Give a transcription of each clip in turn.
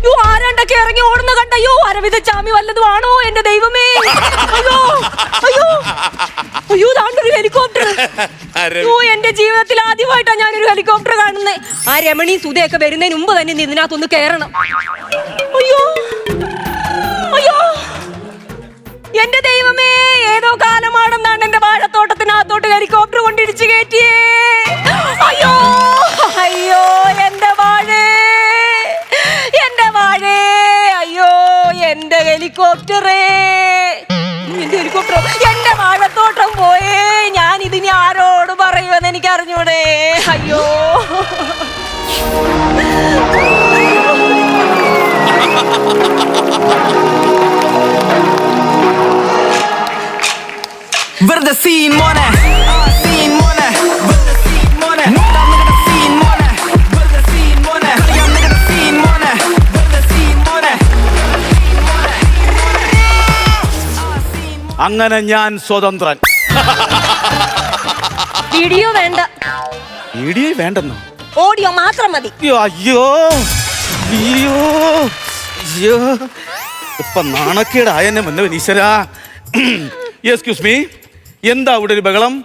അയ്യോ ആരാണ്ടൊക്കെ ഇറങ്ങി ഓടുന്ന കണ്ട അയ്യോ അരവിന്ദ ചാമി വല്ലതും ആണോ എന്റെ ദൈവമേ? അയ്യോ അയ്യോ അയ്യോ താണ്ടൊരു ഹെലികോപ്റ്റർ അയ്യോ എന്റെ ജീവിതത്തിൽ ആദ്യമായിട്ടാണ് ഞാനൊരു ഹെലികോപ്റ്റർ കാണുന്നത് ആ രമണി സുധയൊക്കെ വരുന്നതിന് മുമ്പ് തന്നെ ഇന്ന് ഇതിനകത്തൊന്ന് കയറണം അയ്യോ അയ്യോ. എന്റെ ദൈവമേ ഏതോ കാലമാണെന്നാണ് എന്റെ വാഴത്തോട്ടത്തിനകത്തോട്ട് ഹെലികോപ്റ്റർ കൊണ്ടിടിച്ചു കയറ്റിയേ. അയ്യോ അയ്യോ ഹെലികോപ്റ്ററേ. എന്റെ ഹെലികോപ്റ്റർ. എന്റെ വാഴത്തോട്ടം പോയേ. ഞാൻ ഇതിനി ആരോട് പറയുമെന്ന് എനിക്ക് അറിഞ്ഞൂടെ അയ്യോ. വെറുതെ സീൻ മോനെ. അങ്ങനെ ഞാൻ സ്വതന്ത്രൻ. വീഡിയോ വേണ്ട. വീഡിയോ വേണ്ടെന്നോ? ഓഡിയോ മാത്രം മതി. അയ്യോ അയ്യോ. അയ്യോ. അയ്യോ. ഇപ്പൊ നാണക്കേടായെന്നെ മുന്നേ ഈശ്വരാ. എക്സ്ക്യൂസ് മീ എന്താ ഇവിടെ ഒരു ബഹളം?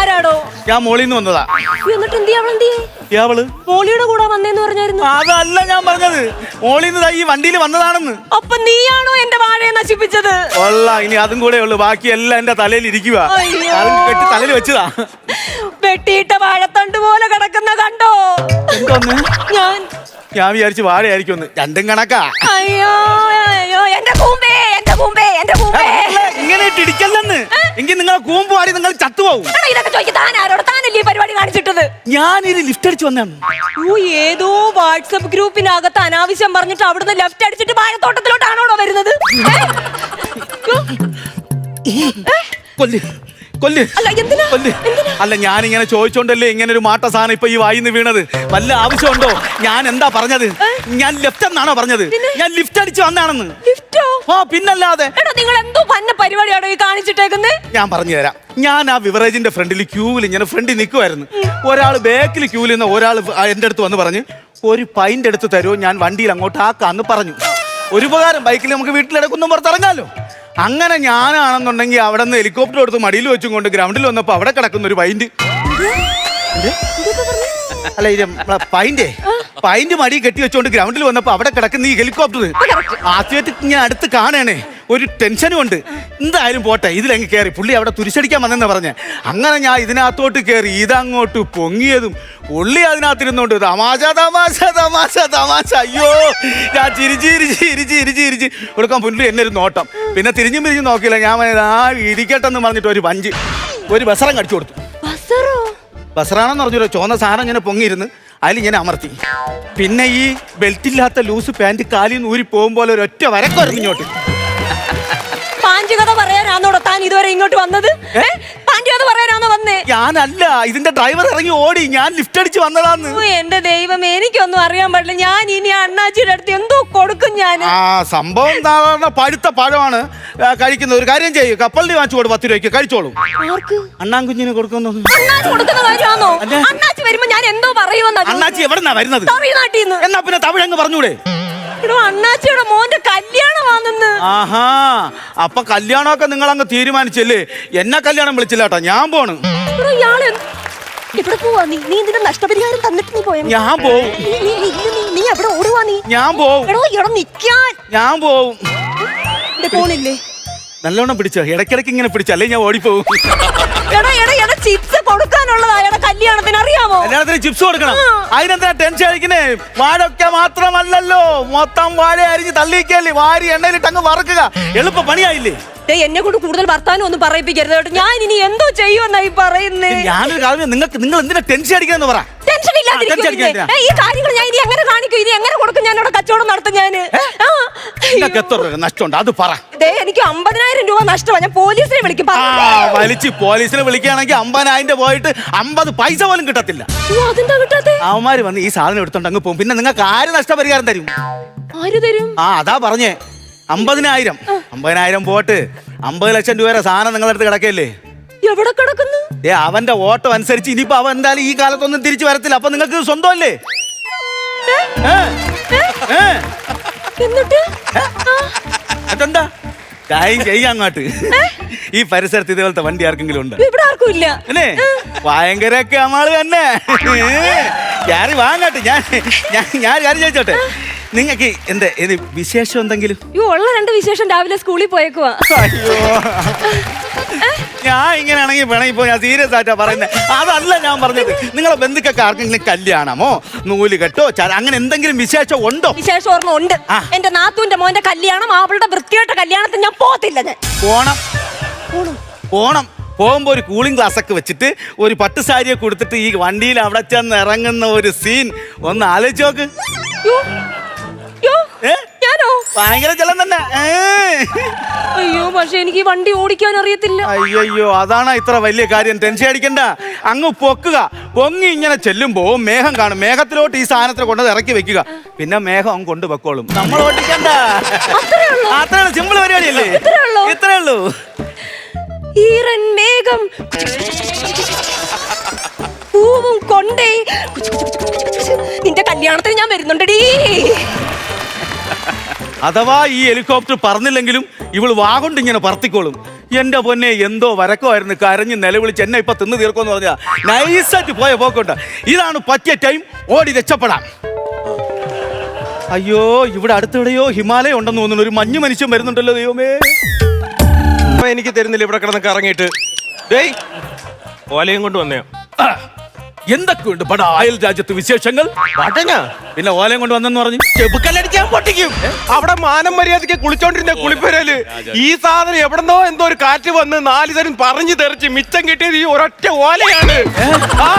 ആരാടോ? ഞാൻ മോളിൽ നിന്ന് വന്നതാ. എന്നിട്ട് എന്ത് എന്ത് അവൾ? മോളിയുടെ കൂടെ വന്നേന്ന് പറഞ്ഞായിരുന്നു. അതല്ല ഞാൻ പറഞ്ഞത്. മോളിൽ നിന്ന് ഈ വണ്ടിയിൽ വന്നതാണെന്ന്. അപ്പൊ നീയാണോ എന്റെ വാഴയെ നശിപ്പിച്ചത്? കൊള്ള ഇനി അതും കൂടെ ഉള്ളു. ബാക്കി എല്ലാം എന്റെ തലയിൽ ഇരിക്കുക. കെട്ടി തലയിൽ വെച്ചതാ. വെട്ടിയിട്ട വാഴത്തണ്ട് പോലെ കിടക്കുന്ന കണ്ടോ? ഞാൻ ഞാൻ വിചാരിച്ചു വാഴയായിരിക്കും ഒന്ന്. രണ്ടും കണക്കാ. അയ്യോ അയ്യോ എന്റെ കൂമ്പേ എന്റെ കൂമ്പേ എന്റെ കൂമ്പേ. അല്ല, ഇങ്ങനെ ഇട്ട് ഇടിക്കല്ലെന്ന്. എങ്കിൽ നിങ്ങൾ കൂമ്പ് വാടി നിങ്ങൾ ചത്തുപോകും. എടാ, ഇതൊക്കെ ചോദിക്കും താൻ ആരോട്? താനല്ലേ ഈ പരിപാടി കാണിച്ചിട്ടത്? ലിഫ്റ്റ് അടിച്ചു വന്നാണ് ഓ ഏതോ വാട്സപ്പ് ഗ്രൂപ്പിനകത്ത് അനാവശ്യം പറഞ്ഞിട്ട് അവിടുന്ന് ലെഫ്റ്റ് അടിച്ചിട്ട് വാഴത്തോട്ടത്തിലോട്ടാണോടോ വരുന്നത്? ഏ? കൊല്ല്. കൊല്ല്. അല്ല, എന്തിനാ? കൊല്ല്. അല്ല ഞാൻ ഇങ്ങനെ ചോദിച്ചോണ്ടല്ലേ ഇങ്ങനെ ഒരു മാട്ട സാധനം ഇപ്പൊ ഈ വായിന്ന് വീണത്. വല്ല ആവശ്യമുണ്ടോ? ഞാൻ എന്താ പറഞ്ഞത്? ഞാൻ ലെഫ്റ്റ് എന്നാണോ പറഞ്ഞത്? ഞാൻ ലിഫ്റ്റ് അടിച്ച് വന്നാണെന്ന് ലിഫ്റ്റോ? ആ പിന്നല്ലാതെ. എടാ നിങ്ങൾ എന്തോ പന്ന പരിപാടിയാണോ ഈ കാണിച്ചിട്ടേക്കുന്നേ? ഞാൻ പറഞ്ഞു തരാം. ഞാൻ ആ വിവറേജിന്റെ ഫ്രണ്ടിൽ ക്യൂവിൽ ഇങ്ങനെ ഫ്രണ്ടിൽ നിൽക്കുമായിരുന്നു ഒരാൾ ബാക്കിൽ ക്യൂവിൽ നിന്ന് ഒരാൾ എന്റെ അടുത്ത് വന്ന് പറഞ്ഞു ഒരു പൈന്റ് എടുത്ത് തരുമോ ഞാൻ വണ്ടിയിൽ അങ്ങോട്ട് ആക്കാന്ന് പറഞ്ഞു. ഒരു ഉപകാരം ബൈക്കിൽ നമുക്ക് വീട്ടിലിടക്കൊന്നും പുറത്തിറങ്ങാലോ അങ്ങനെ ഞാനാണെന്നുണ്ടെങ്കിൽ അവിടെ നിന്ന് ഹെലികോപ്റ്റർ എടുത്ത് മടിയിൽ വെച്ചും കൊണ്ട് ഗ്രൗണ്ടിൽ വന്നപ്പോൾ അവിടെ കിടക്കുന്ന ഒരു പൈന്റ് അല്ല ഇത് പൈന്റെ പൈന്റെ പൈന്റ് മടി കെട്ടി വെച്ചോണ്ട് ഗ്രൗണ്ടിൽ വന്നപ്പോ അവിടെ കിടക്കുന്ന ഈ ഹെലികോപ്റ്റർ ആദ്യമായിട്ട് ഞാൻ അടുത്ത് കാണണേ. ഒരു ടെൻഷനും ഉണ്ട്. എന്തായാലും പോട്ടെ ഇതിലങ്ങ് കയറി പുള്ളി അവിടെ തുരിശടിക്കാൻ വന്നെന്ന് പറഞ്ഞേ. അങ്ങനെ ഞാൻ ഇതിനകത്തോട്ട് കയറി ഇതങ്ങോട്ട് പൊങ്ങിയതും പുള്ളി അതിനകത്തിരുന്നോണ്ട് തമാശ തമാശ തമാശ തമാശ. അയ്യോ ഞാൻ ചിരിച്ച് ചിരിച്ച് ഇരിച്ച് ഇരിച്ച് ഇരിച്ച് കൊടുക്കാൻ പുള്ളി എന്നെ ഒരു നോട്ടം. പിന്നെ തിരിഞ്ഞും തിരിഞ്ഞും നോക്കിയില്ല. ഞാൻ ആ ഇരിക്കട്ടെന്ന് പറഞ്ഞിട്ട് ഒരു പഞ്ച് ഒരു ബസറം കടിച്ചു കൊടുത്തു. ബസറാണെന്ന് പറഞ്ഞൊരു ചോന്ന സാധനം ഇങ്ങനെ പൊങ്ങിയിരുന്ന്. അതിൽ ഇങ്ങനെ അമർത്തി. പിന്നെ ഈ ബെൽറ്റില്ലാത്ത ലൂസ് പാന്റ് കാലിൽ നിന്ന് ഊരി പോകുമ്പോൾ ഒരൊറ്റ വരക്കുറഞ്ഞു ഇങ്ങോട്ട്. പാഞ്ചു കഥ പറയാനാണോടോ താൻ ഇതുവരെ ഇങ്ങോട്ട് വന്നത്? ഏ? പാഞ്ചു കഥ പറയാനാണോ വന്നേ? ഞാനല്ല ഇതിന്റെ ഡ്രൈവർ ഇറങ്ങി ഓടി. ഞാൻ ലിഫ്റ്റ് അടിച്ച് വന്നതാന്ന്. ഓ, എന്റെ ദൈവം എനിക്കൊന്നും അറിയാൻ പാടില്ല. ഞാൻ ഇനി അണ്ണാച്ചിയുടെ അടുത്ത് എന്തോ കൊടുക്കും ഞാൻ ആ സംഭവം സാധാരണ പഴുത്ത പഴമാണ്. ആ, കഴിക്കുന്നത് ഒരു കാര്യം ചെയ്യും. കപ്പലിന് വാങ്ങിച്ചു കൊടു പത്ത് രൂപയ്ക്ക്. കഴിച്ചോളൂ. അണ്ണാൻ കുഞ്ഞിന് കൊടുക്കുന്നു അണ്ണാച്ചി കൊടുക്കുന്ന കാര്യമാണോ. അണ്ണാച്ചി വരുമ്പോ ഞാൻ എന്തോ പറയുമെന്നാ അണ്ണാച്ചി എവിടെന്നാ വരുന്നത്? തമിഴ്നാട്ടിൽ നിന്ന് എന്നാ പിന്നെ തമിഴങ്ങ് പറഞ്ഞൂടെ? എടോ അണ്ണാച്ചിയുടെ മോന്റെ കല്യാണമാണെന്ന് ആഹാ അപ്പൊ കല്യാണമൊക്കെ നിങ്ങൾ അങ്ങ് തീരുമാനിച്ചല്ലേ? എന്നെ കല്യാണം വിളിച്ചില്ലാട്ടോ ഞാൻ പോണ്. എടോ ഇയാൾ എന്ത്- എവിടെ പോവാ നീ? നീ നിന്റെ നഷ്ടപരിഹാരം തന്നിട്ട് നീ പോയാ? ഞാൻ പോവും. നീ- നീ- നീ- നീ- നീ എവിടെ ഓടുവാ നീ? ഞാൻ പോവും. എടോ എടോ നിക്കാൻ. ഞാൻ പോവും. എന്റെ പോണില്ലേ നല്ലോണം പിടിച്ചോ ഇടയ്ക്കിടയ്ക്ക് ഇങ്ങനെ പിടിച്ചോ അല്ലെങ്കിൽ ഞാൻ ഓടിപ്പോവും. എടാ എടാ എടാ ചിപ്സ് കൊടുക്കാനുള്ളതാ എടാ കല്യാണത്തിന് അറിയാമോ? കല്യാണത്തിന് ചിപ്സ് കൊടുക്കണം. അതിനെന്താ ടെൻഷൻ അടിക്കുന്നേ? വാഴൊക്കെ മാത്രമല്ലല്ലോ. മൊത്തം വാഴ അരിഞ്ഞ് തള്ളിക്കല്ലേ വാരി എണ്ണയിലിട്ട് അങ്ങ് വറക്കുക. എളുപ്പ പണിയായില്ലേ? എന്നെ കൊണ്ട് കൂടുതൽ വർത്താനം ഒന്നും പറയിപ്പിക്കരുത് കേട്ടോ. ഞാൻ ഇനി എന്തോ ചെയ്യുമെന്നായി പറയുന്നേ. ഞാനൊരു കാര്യം നിങ്ങൾക്ക് നിങ്ങൾ എന്തിനാ ടെൻഷൻ അടിക്കാന്ന് പറ. ടെൻഷൻ ഇല്ലാതിരിക്കും ടെൻഷൻ. ഏ, ഈ കാര്യങ്ങൾ ഞാൻ ഇനി എങ്ങനെ കാണിക്കും? ഇനി എങ്ങനെ കൊടുക്കും ഞാൻ അവിടെ കച്ചവടം നടത്തും ഞാൻ. നിങ്ങൾക്ക് എത്ര രൂപ നഷ്ടമുണ്ട്? അത് പറ. എനിക്ക് അമ്പതിനായിരം രൂപ നഷ്ടമാണ് ഞാൻ പോലീസിനെ വിളിക്കും. ആ പറഞ്ഞില്ലേ? വലിച്ച് പോലീസിനെ വിളിക്കുകയാണെങ്കിൽ അമ്പതിനായിരം പോയിട്ട് അമ്പത് പൈസ പോലും കിട്ടത്തില്ല. ഓ, അതെന്താ കിട്ടാത്തെ അവന്മാര് വന്ന് ഈ സാധനം എടുത്തോണ്ട് അങ്ങ് പോകും. പിന്നെ നിങ്ങൾക്ക് ആര് നഷ്ടപരിഹാരം തരും? ആര് തരും? ആ അതാ പറഞ്ഞേ. അമ്പതിനായിരം. അമ്പതിനായിരം പോട്ട്. അമ്പത് ലക്ഷം രൂപയുടെ സാധനം നിങ്ങളുടെ അടുത്ത് കിടക്കല്ലേ എവിടെ കിടക്കുന്നു? ഏ അവന്റെ ഓട്ടം അനുസരിച്ച് ഇനിയിപ്പോ അവൻ എന്തായാലും ഈ കാലത്തൊന്നും തിരിച്ചു വരത്തില്ല. അപ്പൊ നിങ്ങൾക്ക് സ്വന്തമല്ലേ? എന്നിട്ട്? അതെന്താ? കാര്യം ചെയ്യാം അങ്ങോട്ട്. ഈ പരിസരത്ത് ഇതേപോലത്തെ വണ്ടി ആർക്കെങ്കിലും ഉണ്ട്? ഇവിടെ ആർക്കും ഇല്ല. അല്ലേ? ഭയങ്കര നമ്മൾ തന്നെ. ഞാൻ വാങ്ങാട്ട്. ഞാൻ ഞാൻ ഞാൻ കാര്യം ചോദിച്ചോട്ടെ? നിങ്ങൾക്ക് എന്താ ഇത് വിശേഷം എന്തെങ്കിലും? ഈ ഉള്ള രണ്ട് വിശേഷം രാവിലെ സ്കൂളിൽ പോയേക്കുവാ. അയ്യോ. ഞാൻ ഇങ്ങനെയാണെങ്കിൽ വേണമെങ്കിൽ ഇപ്പൊ ഞാൻ സീരിയസ് ആയിട്ടാ പറയുന്നത് അതല്ല ഞാൻ പറഞ്ഞത്. നിങ്ങളെ ബന്ധുക്കൊക്കെ ആർക്കെങ്കിലും കല്യാണമോ? നൂൽ കെട്ടോ അങ്ങനെ എന്തെങ്കിലും വിശേഷം ഉണ്ടോ? വിശേഷം ഓർമ്മ ഉണ്ട്. എന്റെ നാത്തൂന്റെ മോന്റെ കല്യാണം അവളുടെ വൃത്തിയായിട്ട കല്യാണത്തിന് ഞാൻ പോകത്തില്ല ഞാൻ. പോണം. പോണം? പോകുമ്പോ ഒരു കൂളിംഗ് ഗ്ലാസ് ഒക്കെ വെച്ചിട്ട് ഒരു പട്ട് സാരിയെ കൊടുത്തിട്ട് ഈ വണ്ടിയിൽ അവിടെ ചെന്ന് ഇറങ്ങുന്ന ഒരു സീൻ ഒന്ന് ആലോചിച്ച് നോക്ക്? ഞാനോ? ഭയങ്കര ജലം തന്നെ. അയ്യോ പക്ഷെ എനിക്ക് വണ്ടി ഓടിക്കാൻ അറിയത്തില്ല. അയ്യോ അതാണ് ഇത്ര വലിയ കാര്യം. ടെൻഷൻ അടിക്കണ്ട. അങ്ങ് പൊക്കുക. പൊങ്ങി ഇങ്ങനെ ചെല്ലുമ്പോ മേഘം കാണും. മേഘത്തിലോട്ട് ഈ സാധനത്തിൽ കൊണ്ട് ഇറക്കി വെക്കുക. പിന്നെ മേഘം അങ്ങ് കൊണ്ട് വെക്കോളും നമ്മൾ ഓടിക്കണ്ടേ. അത്രേ സിമ്പിൾ പരിപാടിയല്ലേ? ഇത്രേ ഉള്ളൂ? ഇത്രേ ഉള്ളൂ. ഈറൻ മേഘം. പൂവും കൊണ്ടേ. നിന്റെ കല്യാണത്തിന് ഞാൻ വരുന്നുണ്ടടി. അഥവാ ഈ ഹെലികോപ്റ്റർ പറന്നില്ലെങ്കിലും ഇവൾ വാഗൊണ്ട് ഇങ്ങനെ പറത്തിക്കോളും. എന്റെ പൊന്നെ എന്തോ വരക്കമായിരുന്നു കരഞ്ഞ് നിലവിളിച്ച് എന്നെ ഇപ്പൊ തിന്ന് തീർക്കുമെന്ന് പറഞ്ഞാ നൈസായിട്ട് പോയ പോക്കുണ്ട്. ഇതാണ് പറ്റിയ ടൈം. ഓടി രക്ഷപ്പെടാം. അയ്യോ ഇവിടെ അടുത്തിടെയോ ഹിമാലയം ഉണ്ടെന്ന് തോന്നുന്നു. ഒരു മഞ്ഞു മനുഷ്യൻ വരുന്നുണ്ടല്ലോ ദൈവമേ. എനിക്ക് തരുന്നില്ല. ഇവിടെ കിടന്ന് കറങ്ങിയിട്ട്. ഡേയ് ഓലയും കൊണ്ട് വന്നയോ എന്തൊക്കെയുണ്ട് ബട അയൽ രാജ്യത്ത് വിശേഷങ്ങൾ? പടങ്ങ പിന്നെ ഓലയും കൊണ്ട് വന്നെന്ന് പറഞ്ഞു? ചെബുക്കല്ലടിക്കാൻ പൊട്ടിക്കും. അവിടെ മാനം മര്യാദയ്ക്ക് കുളിച്ചോണ്ടിരുന്ന കുളിപ്പരൽ ഈ സാധനം എവിടെന്നോ എന്തോ ഒരു കാറ്റ് വന്ന് നാല് തരം പറഞ്ഞു തെറിച്ച് മിച്ചം കിട്ടിയത് ഈ ഒരൊറ്റ ഓലയാണ്. ആ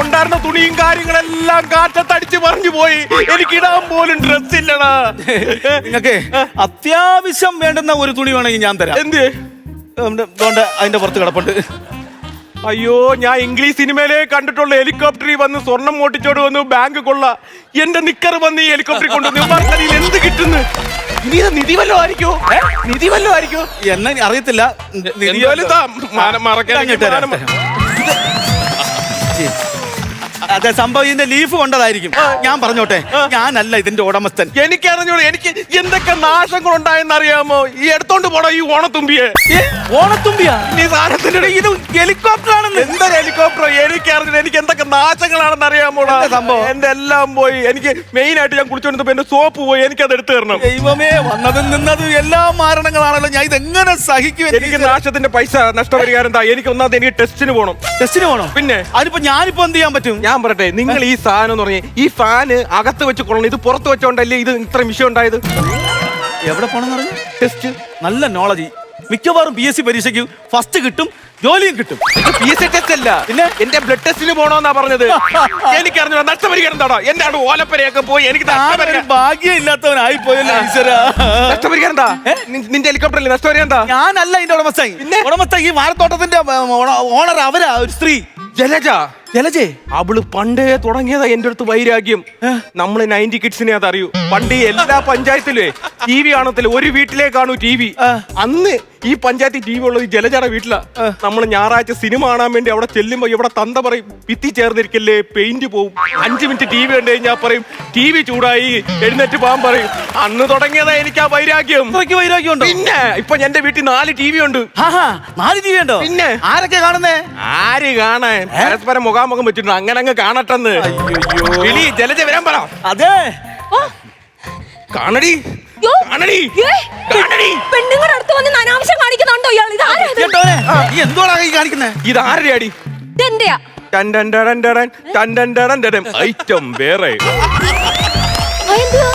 ഉണ്ടായിരുന്ന തുണിയും കാര്യങ്ങളെല്ലാം കാറ്റത്തടിച്ച് പറഞ്ഞു പോയി. എനിക്ക് ഇടാൻ പോലും ഡ്രസ് ഇല്ലടാ. നിങ്ങൾക്ക് അത്യാവശ്യം വേണ്ടുന്ന ഒരു തുണി വേണമെങ്കിൽ ഞാൻ തരാം. എന്ത്? അതിന്റെ പുറത്ത് കിടപ്പുണ്ട്. അയ്യോ ഞാൻ ഇംഗ്ലീഷ് സിനിമയിലേ കണ്ടിട്ടുള്ള. ഹെലികോപ്റ്ററിൽ വന്ന് സ്വർണം മോട്ടിച്ചോട് വന്ന് ബാങ്ക് കൊള്ള. എന്റെ നിക്കർ വന്ന് ഈ ഹെലികോപ്റ്ററിൽ കൊണ്ടുവന്നു എന്ത് കിട്ടുന്നു? ഇനി നിധി വല്ലോ ആയിരിക്കോ? നിധി വല്ലോ ആയിരിക്കോ? എന്നെ അറിയത്തില്ല. അതെ സംഭവം ഇതിന്റെ ലീഫ് കൊണ്ടതായിരിക്കും. ഞാൻ പറഞ്ഞോട്ടെ ഞാനല്ല ഇതിന്റെ ഉടമസ്ഥൻ. എനിക്കറിഞ്ഞോളൂ എനിക്ക് എന്തൊക്കെ നാശങ്ങൾ ഉണ്ടായെന്ന് അറിയാമോ ഈ എടുത്തോണ്ട് പോടാ ഈ ഓണത്തുമ്പിയെ. ഓണത്തുമ്പിയാ? ഈ സാധനത്തിന്റെ ഇത് ഹെലികോപ്റ്റർ ആണെന്ന് എന്താ ഹെലികോപ്റ്റർ എനിക്കറിഞ്ഞില്ല എനിക്ക് എന്തൊക്കെ നാശങ്ങളാണെന്ന് അറിയാമോ സംഭവം? എന്റെ എല്ലാം പോയി. എനിക്ക് മെയിൻ ആയിട്ട് ഞാൻ കുളിച്ചോണ്ടിപ്പോ എന്റെ സോപ്പ് പോയി. എനിക്കത് എടുത്തു തരണം. ദൈവമേ വന്നതും നിന്നതും എല്ലാ മാരണങ്ങളാണല്ലോ. ഞാൻ ഇതെങ്ങനെ സഹിക്കും എനിക്ക് നാശത്തിന്റെ പൈസ നഷ്ടപരിഹാരം എന്താ? എനിക്ക് ഒന്നാമത് എനിക്ക് ടെസ്റ്റിന് പോകണം ടെസ്റ്റിന് പോകണം പിന്നെ? അതിപ്പോ ഞാനിപ്പോ എന്ത് ചെയ്യാൻ പറ്റും? ഞാൻ പറയട്ടെ നിങ്ങൾ ഈ സാധനം എന്ന് പറഞ്ഞ ഈ ഫാന് അകത്ത് വെച്ച് കൊള്ളണം ഇത് പുറത്ത് വെച്ചോണ്ടല്ലേ ഇത് ഇത്ര വിഷയം ഉണ്ടായത്? എവിടെ പോണെന്ന് പറഞ്ഞു? ടെസ്റ്റ് നല്ല നോളജ് മിക്കവാറും പി എസ് സി പരീക്ഷയ്ക്ക് ഫസ്റ്റ് കിട്ടും ജോലിയും കിട്ടും. പി എസ് സി ടെസ്റ്റ് അല്ല. പിന്നെ? എന്റെ ബ്ലഡ് ടെസ്റ്റിന് പോണോന്നാ പറഞ്ഞത്. എനിക്ക് അറിഞ്ഞോ നഷ്ടപരിഹാരം എന്റെ അവിടെ ഓലപ്പരയൊക്കെ പോയി എനിക്ക് ഭാഗ്യം ഇല്ലാത്തവനായി പോയല്ലോ നഷ്ടപരിഹാരം എന്താ നിന്റെ ഹെലികോപ്റ്ററിൽ നഷ്ടപരിഹാരം എന്താ ഞാനല്ല ഇതിന്റെ ഉടമസ്ഥ പിന്നെ? ഈ വാഴത്തോട്ടത്തിന്റെ ഓണർ അവരാ ഒരു സ്ത്രീ. ജലജ. ജലജേ അവൾ പണ്ടേ തുടങ്ങിയതാ എന്റെ അടുത്ത് വൈരാഗ്യം. നമ്മൾ നയന്റി കിഡ്സിനെ അതറിയൂ. പണ്ട് എല്ലാ പഞ്ചായത്തിലേ ടി വി കാണത്തില്ല ഒരു വീട്ടിലേ കാണൂ ടി വി. അന്ന് ഈ പഞ്ചായത്ത് ടി വി ഉള്ളത് ഈ ജലജയുടെ വീട്ടിലാ. നമ്മൾ ഞായറാഴ്ച സിനിമ കാണാൻ വേണ്ടി അവിടെ ചെല്ലുമ്പോ ഇവിടെ തന്ത പറയും ഭിത്തി ചേർന്നിരിക്കല്ലേ പെയിന്റ് പോവും. അഞ്ചു മിനിറ്റ് ടി വി കണ്ടു കഴിഞ്ഞാൽ പറയും ടി വി ചൂടായി എഴുന്നേറ്റ് പോകാൻ പറയും. അന്ന് തുടങ്ങിയതാ എനിക്ക് ആ വൈരാഗ്യം. വൈരാഗ്യം ഉണ്ടോ? പിന്നെ ഇപ്പൊ എന്റെ വീട്ടിൽ നാല് ടി വി ഉണ്ട്. നാല് ടി വി ഉണ്ടോ? പിന്നെ? ആരൊക്കെ കാണുന്നേ? ആര് കാണാൻ? പരസ്പരം മുഖാമുഖം വെച്ചിട്ടുണ്ട്. അങ്ങനെ അങ്ങ് കാണട്ടെന്ന്. വിളി ജലജ വരാൻ പറ. അതെ. കാണടി. പെണ്ണുങ്ങളുടെ അടുത്ത് വന്ന് അനാവശ്യം കാണിക്കുന്നുണ്ടോ ഇയാൾ? ഇത് ആരാ ഇത്? നീ എന്തോടാ ഈ കാണിക്കുന്നേ? ഇത് ആരുടെ അടി? ഇതെന്റെയാ? ഐറ്റം വേറെ. ആ, എന്തുവാ?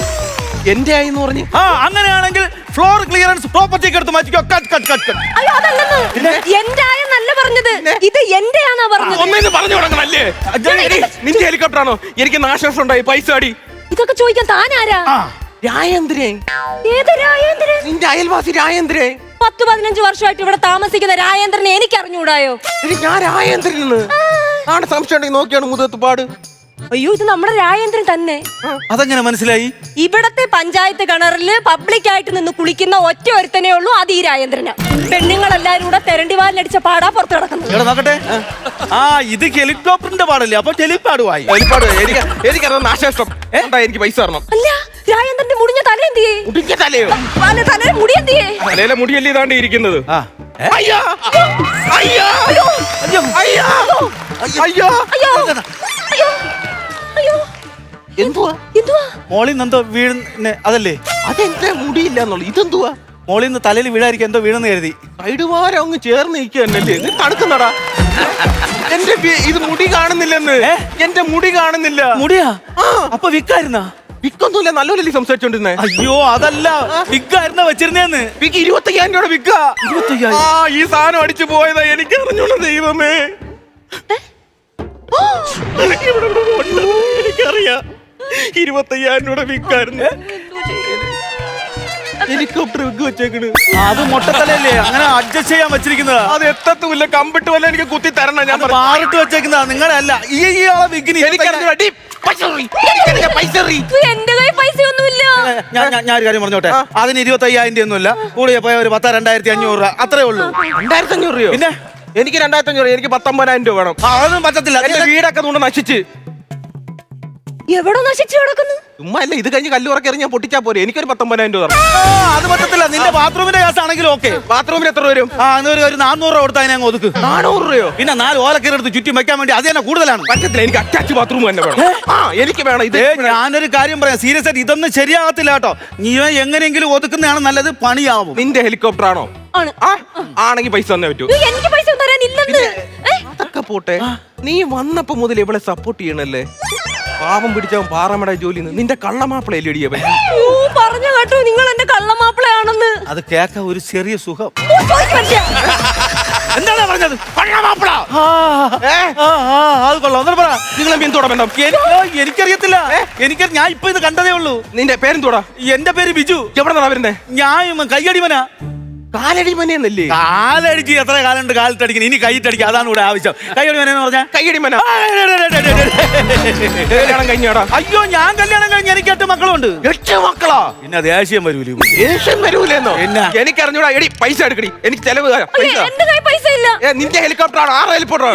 എന്റെ ആയി പറഞ്ഞ്? ആ അങ്ങനെയാണെങ്കിൽ ഫ്ലോർ ക്ലിയറൻസ് പ്രോപ്പർട്ടിക്ക് എടുത്ത് മാറ്റിക്കോ. Cut cut cut cut. അയ്യോ അതല്ലെന്ന്. എന്റെ ആയെന്നല്ല പറഞ്ഞത്. ഇത് എന്റെയാന്നാ പറഞ്ഞത്. ഒന്നേന്ന് പറഞ്ഞു തുടങ്ങണല്ലേ? നിന്റെ ഹെലികോപ്റ്റർ ആണോ? എനിക്ക് നാശനഷ്ടം ഉണ്ടായി. പൈസ അടി. ഇതൊക്കെ ചോദിക്കാൻ താനാരാ ആ. രായേന്ദ്രേ ഏത് രാജേന്ദ്രൻ നിന്റെ അയൽവാസി രായേന്ദ്രേ പത്ത് പതിനഞ്ച് വർഷമായിട്ട് ഇവിടെ താമസിക്കുന്ന രായേന്ദ്രനെ എനിക്ക് അറിഞ്ഞൂടായോ ഞാൻ രായേന്ദ്രനെന്ന്. ആണ് സംശയം ഉണ്ടെങ്കിൽ നോക്കിയാണ് മുതത്തുപാട് അയ്യോ ഇത് നമ്മുടെ രായേന്ദ്രൻ തന്നെ. അതെങ്ങനെ മനസ്സിലായി? ഇവിടത്തെ പഞ്ചായത്ത് കിണറിൽ പബ്ലിക് ആയിട്ട് നിന്ന് കുളിക്കുന്ന ഒറ്റ ഒരുത്തനേ ഉള്ളൂ അത് ഈ രാജേന്ദ്രനാ പെണ്ണുങ്ങളെല്ലാരും കൂടെ തെരണ്ടിവാലിനടിച്ച പാടാ പുറത്ത് കിടക്കുന്നത്. എടാ നോക്കട്ടെ. ആ. ഇത് ഹെലികോപ്റ്ററിന്റെ പാടല്ലേ? അപ്പൊ ഹെലിപ്പാടുമായി ഹെലിപ്പാട് എനിക്ക് എനിക്കറിയാം നാശനഷ്ടം. എന്താ എനിക്ക് പൈസ തരണം? അല്ല രാജേന്ദ്രന്റെ മുടിഞ്ഞ തല എന്തിയേ മുടിഞ്ഞ തലയോ അല്ല തലയുടെ മുടി എന്തിയേ തലയിലെ മുടിയല്ലേ ഇതാണ്ട് ഇരിക്കുന്നത് ആ? അയ്യാ അയ്യാ അയ്യോ അയ്യാ അയ്യാ അയ്യോ അയ്യോ അയ്യോ എന്തുവാ എന്തുവാ മോളിൽ നിന്ന് എന്തോ വീഴുന്ന അതല്ലേ അതെന്റെ മുടിയില്ല എന്നുള്ളു ഇതെന്തുവാ മോളിൽ നിന്ന് തലയിൽ വീഴായിരിക്കും എന്തോ വീണെന്ന് കരുതി സൈഡുമാരം അങ്ങ് ചേർന്ന് നിൽക്കുകയല്ലേ ഇത് തണുക്കുന്നടാ എന്റെ ഇത് മുടി കാണുന്നില്ലെന്ന് എന്റെ മുടി കാണുന്നില്ല മുടിയാ അപ്പൊ വിക്കായിരുന്നാ വിക്കൊന്നുമില്ല നല്ലപോലെ സംസാരിച്ചോണ്ടിരുന്നേ. അയ്യോ അതല്ല. വിക്കായിരുന്ന വെച്ചിരുന്നേന്ന്? വിക്ക് ഇരുപത്തയ്യായിരം രൂപ വിക്ക? ആ ഈ സാധനം അടിച്ചു പോയതാ എനിക്ക് അറിഞ്ഞോളൂ ദൈവമേ എനിക്കറിയാം. ഇരുപത്തയ്യായിരം രൂപ വിക്കായിരുന്നു ഹെലികോപ്റ്റർ വിക്ക് വെച്ചേക്കണ്. അത് മൊട്ടത്തലല്ലേ അങ്ങനെ അഡ്ജസ്റ്റ് ചെയ്യാൻ വെച്ചിരിക്കുന്നതാ. അത് എത്തത്തുമില്ല കമ്പിട്ട് വല്ല എനിക്ക് കുത്തി തരണം ഞാൻ മാറിട്ട് വെച്ചേക്കുന്നതാ. നിങ്ങളല്ല ഈ ഈ ആളെ വിഗ്നി എനിക്കറിയാം, പൈസ എന്റെ പൈസ ഒന്നുമില്ല ഞാൻ ഞാൻ- ഒരു കാര്യം പറഞ്ഞോട്ടെ? അതിന് ഇരുപത്തി അയ്യായിരം ഒന്നുമില്ല കൂടിയ പോയ ഒരു പത്ത രണ്ടായിരത്തി അഞ്ഞൂറ് രൂപ. അത്രേ ഉള്ളൂ. രണ്ടായിരത്തി അഞ്ഞൂറ് രൂപ പിന്നെ? എനിക്ക് രണ്ടായിരത്തി അഞ്ഞൂറ് എനിക്ക് പത്തൊമ്പതിനായിരം രൂപ വേണം. അതൊന്നും പറ്റത്തില്ല. എന്റെ വീടൊക്കെ കൊണ്ട് നശിച്ച്. എവിടെ നശിച്ചു കിടക്കുന്നു. ചുമ്മാ അല്ല ഇത് കഴിഞ്ഞ് കല്ലുറക്കി എറിഞ്ഞാൽ പൊട്ടിച്ചാ പോരെ. എനിക്കൊരു പത്തൊമ്പതിനായിരം രൂപ തരണം. ആ, അത് പറ്റത്തില്ല. നിന്റെ ബാത്റൂമിന്റെ കേസ് ആണെങ്കിലും ഓക്കെ ബാത്റൂമിന് എത്ര വരും? ആ എന്നാ ഒരു ഒരു നാനൂറ് രൂപ കൊടുത്താൽ അങ്ങ് ഒതുക്ക്. നാനൂറ് രൂപയോ? പിന്നെ നാല് ഓലക്കീർ എടുത്ത് ചുറ്റി വെക്കാൻ വേണ്ടി അത് തന്നെ കൂടുതലാണ്. പറ്റത്തില്ല എനിക്ക് അറ്റാച്ച് ബാത്റൂം തന്നെ വേണം. ആ എനിക്ക് വേണം ഇത്. ഏ ഞാനൊരു കാര്യം പറയാം. സീരിയസ് ആയിട്ട് ഇതൊന്നും ശരിയാകത്തില്ല കേട്ടോ. നീ എങ്ങനെയെങ്കിലും ഒതുക്കുന്നതാണ് നല്ലത് പണിയാവും. നിന്റെ ഹെലികോപ്റ്റർ ആണോ? ആണ്. ആ ആണെങ്കിൽ പൈസ തന്നെ പറ്റൂ. അയ്യോ, എനിക്ക് പൈസ ഒന്നും തരാനില്ലെന്ന് ഏ? അതൊക്കെ പോട്ടെ. നീ വന്നപ്പോ മുതൽ ഇവളെ സപ്പോർട്ട് ചെയ്യണല്ലേ? പാവം പിടിച്ചവൻ പാറമട ജോലി നിന്റെ കള്ളമാപ്പിളയല്ലേ ഇടിയവൻ പറഞ്ഞു കേട്ടോ നിങ്ങൾ എന്റെ കള്ളമാപ്പിളയാണെന്ന്. അത് കേക്ക ഒരു ചെറിയ സുഖം. എന്താണ് പറഞ്ഞത്? കള്ളമാപ്പിള. ആ, ആ, ആ, അത് കൊള്ളാം. പറ. നിങ്ങൾ ബന്ധം? എനിക്കറിയത്തില്ല. എനിക്ക് ഞാൻ ഇപ്പൊ ഇത് കണ്ടതേ ഉള്ളൂ. നിന്റെ പേരെന്തോടാ എന്റെ പേര് ബിജു. എവിടെ നിന്നാ വരുന്നേ? ഞാൻ കൈയടിമന കാലടി കാലടിച്ച് എത്ര കാലുണ്ട് കാലിട്ടടിക്കണം ഇനി കൈയിട്ടടിക്കുക. അതാണ് ഇവിടെ ആവശ്യം. കൈയടിമന? എന്ന് പറഞ്ഞാൽ കൈയടി മന കല്യാണം കഴിഞ്ഞോടാ? അയ്യോ ഞാൻ കല്യാണം കഴിഞ്ഞ എനിക്ക് എട്ട് മക്കളുണ്ട്. എട്ട് മക്കളാ? പിന്നെ ദേഷ്യം വരൂലേ ദേഷ്യം വരൂലെന്നോ? പിന്നെ? എനിക്ക് അറിഞ്ഞൂടാ എടി പൈസ എടുക്കടി. എനിക്ക് ചെലവ് പൈസ. ഇല്ല. നിന്റെ ഹെലികോപ്റ്റർ ആണ് ആറ് ഹെലികോപ്റ്റർ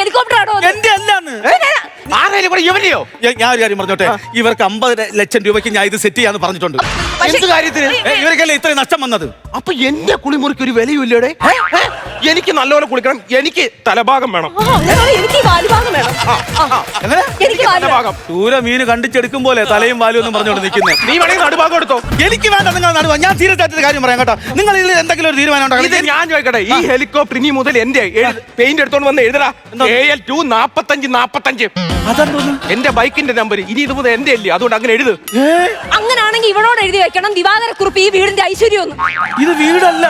ഹെലികോപ്റ്റർ ആണോ എന്റെ അല്ലാന്ന്. ഇവനെയോ? ഞാൻ ഒരു കാര്യം പറഞ്ഞോട്ടെ. ഇവർക്ക് അമ്പത് ലക്ഷം രൂപയ്ക്ക് ഞാൻ ഇത് സെറ്റ് ചെയ്യാന്ന് പറഞ്ഞിട്ടുണ്ട്. എന്ത് കാര്യത്തിന്? ഇവർക്കല്ലേ ഇത്രയും നഷ്ടം വന്നത്? അപ്പൊ എന്റെ കുളിമുറിക്ക് ഒരു വിലയുമില്ലേടെ എനിക്ക് നല്ലപോലെ കുളിക്കണം. എനിക്ക് തലഭാഗം വേണം. എനിക്ക് വാലുഭാഗം വേണം. എങ്ങനെ? എനിക്ക് തലഭാഗം. ദൂര മീന് കണ്ടിച്ചെടുക്കും പോലെ തലയും വാലും ഒന്നും പറഞ്ഞോണ്ട് നിൽക്കുന്നത് നീ വേണമെങ്കിൽ നടുഭാഗം എടുത്തോ. എനിക്ക് വേണ്ട നിങ്ങൾ നടുവ ഞാൻ സീരിയസ് ആയിട്ട് ഒരു കാര്യം പറയാം കേട്ടോ. നിങ്ങൾ ഇതിൽ എന്തെങ്കിലും ഒരു തീരുമാനം ഇത് ഉണ്ടാക്കണം ഞാൻ ചോദിക്കട്ടെ. ഈ ഹെലികോപ്റ്റർ ഇനി മുതൽ എന്റെ പെയിന്റ് എടുത്തോണ്ട് വന്ന് എഴുതടാ എ എൽ ടു നാപ്പത്തഞ്ച് നാപ്പത്തഞ്ച്. അതെന്തോന്ന്? എന്റെ ബൈക്കിന്റെ നമ്പർ ഇനി ഇത് മുതൽ എന്റെ അല്ലേ? അതുകൊണ്ട് അങ്ങനെ എഴുത്. അങ്ങനാണെങ്കിൽ ഇവളോട് എഴുതി വെക്കണം. ദിവാകര കുറിപ്പ് ഈ വീടിന്റെ ഐശ്വര്യം ഒന്ന് ഇത് വീടല്ല.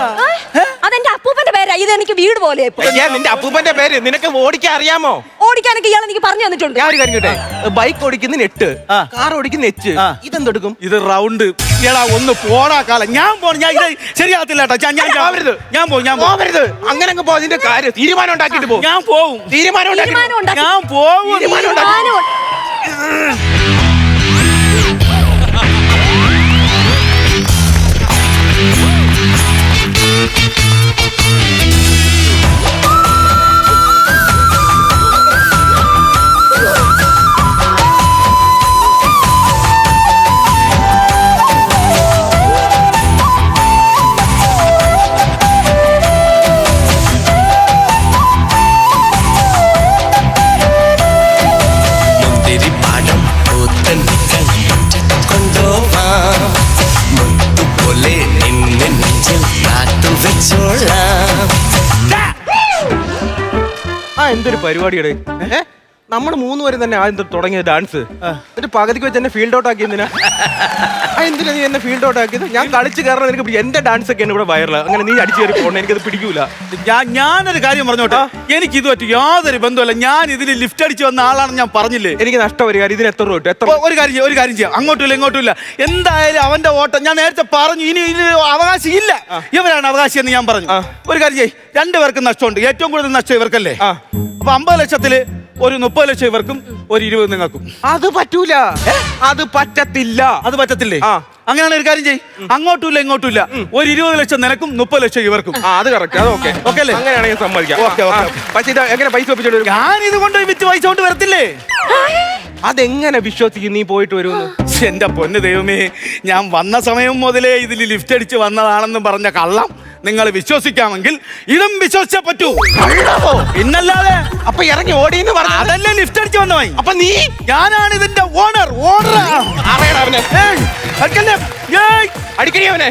അതെന്റെ അപ്പൂപ്പന്റെ പേരാ. ഇത് എനിക്ക് വീട് പോലെ ഇപ്പൊ. ഞാൻ നിന്റെ അപ്പൂപ്പന്റെ പേര്. നിനക്ക് ഓടിക്കാൻ അറിയാമോ? ഓടിക്കാനൊക്കെ ഇയാൾ എനിക്ക് പറഞ്ഞു തന്നിട്ടുണ്ട്. ഞാൻ ഒരു കാര്യം കേട്ടെ ബൈക്ക് ഓടിക്കുന്ന എട്ട് കാർ ഓടിക്കുന്ന എച്ച് ഇതെന്തെടുക്കും? ഇത് റൗണ്ട്. എടാ ഒന്ന് പോടാ കാലം. ഞാൻ പോണം ഞാൻ ഇത് ശരിയാകത്തില്ല കേട്ടോ. ഞാൻ ഞാൻ പോവരുത്. ഞാൻ പോകും ഞാൻ പോവരുത്. അങ്ങനെ അങ്ങ് പോ അതിന്റെ കാര്യം. തീരുമാനം ഉണ്ടാക്കിയിട്ട് പോകും ഞാൻ പോവും. തീരുമാനം ഞാൻ പോവും. തീരുമാനം. എന്തൊരു പരിപാടിയുടെ നമ്മൾ മൂന്നുപേരും തന്നെ ആദ്യം തുടങ്ങിയ ഡാൻസ് എന്നിട്ട് പകുതിക്ക് വെച്ച് എന്നെ ഫീൽഡ് ഔട്ട് ആക്കി എന്തിനാ? എന്തിനാ നീ എന്നെ ഫീൽഡ് ഔട്ട് ആക്കിയത്? ഞാൻ കളിച്ച് കയറണം എനിക്ക് എന്റെ ഡാൻസ് ഒക്കെ ഇവിടെ വൈറൽ അങ്ങനെ നീ അടിച്ചു കയറി പോകണം എനിക്കത് പിടിക്കൂല. ഞാൻ ഞാനൊരു കാര്യം പറഞ്ഞോട്ടെ? എനിക്ക് ഇത് പറ്റും യാതൊരു ബന്ധമല്ല ഞാൻ ഇതിൽ ലിഫ്റ്റ് അടിച്ച് വന്ന ആളാണെന്ന് ഞാൻ പറഞ്ഞില്ലേ? എനിക്ക് നഷ്ടം ഒരു കാര്യം ഇതിന് എത്ര രൂപ എത്ര ഒരു കാര്യം ചെയ്യാം ഒരു കാര്യം ചെയ്യാം. അങ്ങോട്ടും ഇല്ല ഇങ്ങോട്ടും ഇല്ല എന്തായാലും അവന്റെ ഓട്ടം ഞാൻ നേരത്തെ പറഞ്ഞു ഇനി ഇതിന് അവകാശം ഇല്ല. ഇവരാണ് അവകാശം എന്ന് ഞാൻ പറഞ്ഞു. ഒരു കാര്യം ചെയ്യ്. രണ്ടുപേർക്കും നഷ്ടമുണ്ട്. ഏറ്റവും കൂടുതൽ നഷ്ടം ഇവർക്കല്ലേ. അപ്പൊ അമ്പത് ലക്ഷത്തിൽ ഒരു മുപ്പത് ലക്ഷം ഇവർക്കും ഒരു ഇരുപത് നിങ്ങൾക്കും. അത് പറ്റൂല. അത് പറ്റത്തില്ല. അത് പറ്റത്തില്ലേ? ആ. അങ്ങനെയാണ് ഒരു കാര്യം ചെയ്യ്. അങ്ങോട്ടും ഇല്ല ഇങ്ങോട്ടും ഇല്ല ഒരു ഇരുപത് ലക്ഷം നിനക്കും മുപ്പത് ലക്ഷം ഇവർക്കും. ആ അത് കറക്റ്റ് അത് ഓക്കെ Okay അല്ലേ? അങ്ങനെയാണെങ്കിൽ സമ്മതിക്കാം. ഓക്കെ പക്ഷേ ഇത് എങ്ങനെ പൈസ ഒപ്പിച്ചോണ്ട് വരും? ഞാൻ ഇത് കൊണ്ട് വിറ്റ് പൈസ കൊണ്ട് വരത്തില്ലേ? അതെങ്ങനെ വിശ്വസിക്കും? നീ പോയിട്ട് വരുമെന്ന്. എന്റെ പൊന്ന് ദൈവമേ ഞാൻ വന്ന സമയം മുതലേ ഇതിൽ ലിഫ്റ്റ് അടിച്ച് വന്നതാണെന്നും പറഞ്ഞ കള്ളം. നിങ്ങൾ വിശ്വസിക്കാമെങ്കിൽ ഇതും വിശ്വസിച്ചേ പറ്റൂ. ഇന്നല്ലാതെ അപ്പൊ ഇറങ്ങി ഓടി എന്ന് പറഞ്ഞു അതല്ലേ ലിഫ്റ്റ് അടിച്ച് വന്നവായി അപ്പൊ നീ? ഞാനാണ് ഇതിന്റെ ഓണർ ഓണർ അറിയണം അവനെ. അടിക്കടി അവനെ!